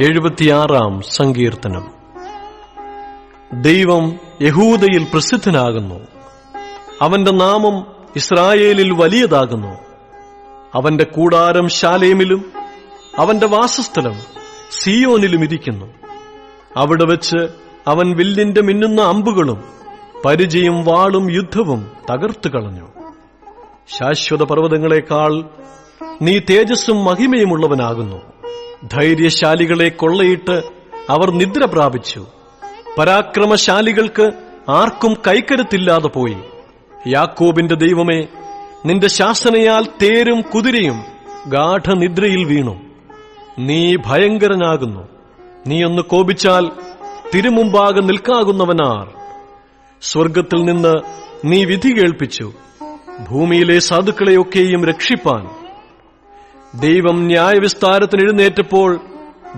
എഴുപത്തിയാറാം സങ്കീർത്തനം. ദൈവം യഹൂദയിൽ പ്രസിദ്ധനാകുന്നു. അവന്റെ നാമം ഇസ്രായേലിൽ വലിയതാകുന്നു. അവന്റെ കൂടാരം ശാലേമിലും അവന്റെ വാസസ്ഥലം സിയോനിലും ഇരിക്കുന്നു. അവിടെ വെച്ച് അവൻ വില്ലിന്റെ മിന്നുന്ന അമ്പുകളും പരിചയും വാളും യുദ്ധവും തകർത്തു കളഞ്ഞു. ശാശ്വത പർവതങ്ങളെക്കാൾ നീ തേജസ്സും മഹിമയുമുള്ളവനാകുന്നു. ധൈര്യശാലികളെ കൊള്ളയിട്ട് അവർ നിദ്ര പ്രാപിച്ചു. പരാക്രമശാലികൾക്ക് ആർക്കും കൈക്കരുത്തില്ലാതെ പോയി. യാക്കോബിന്റെ ദൈവമേ നിന്റെ ശാസനയാൽ തേരും കുതിരയും ഗാഠനിദ്രയിൽ വീണു. നീ ഭയങ്കരനാകുന്നു. നീ ഒന്ന് കോപിച്ചാൽ തിരുമുമ്പാകെ നിൽക്കാകുന്നവനാർ. സ്വർഗത്തിൽ നിന്ന് നീ വിധി കേൾപ്പിച്ചു. ഭൂമിയിലെ സാധുക്കളെയൊക്കെയും രക്ഷിപ്പാൻ ദൈവം ന്യായവിസ്താരത്തിന് എഴുന്നേറ്റപ്പോൾ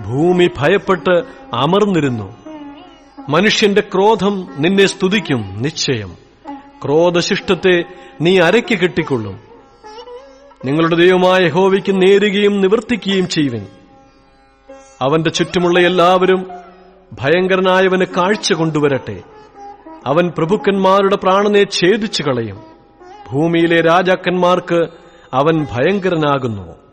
ഭൂമി ഭയപ്പെട്ട് അമർന്നിരുന്നു. മനുഷ്യന്റെ ക്രോധം നിന്നെ സ്തുതിക്കും നിശ്ചയം. ക്രോധശിഷ്ടത്തെ നീ അരയ്ക്ക് കെട്ടിക്കൊള്ളും. നിങ്ങളുടെ ദൈവമായ യഹോവയ്ക്ക് നേരുകയും നിവർത്തിക്കുകയും ചെയ്യുവിൻ. അവന്റെ ചുറ്റുമുള്ള എല്ലാവരും ഭയങ്കരനായവന് കാഴ്ച കൊണ്ടുവരട്ടെ. അവൻ പ്രഭുക്കന്മാരുടെ പ്രാണനെ ഛേദിച്ചു കളയും ഭൂമിയിലെ രാജാക്കന്മാർക്ക് അവൻ ഭയങ്കരനാകുന്നു.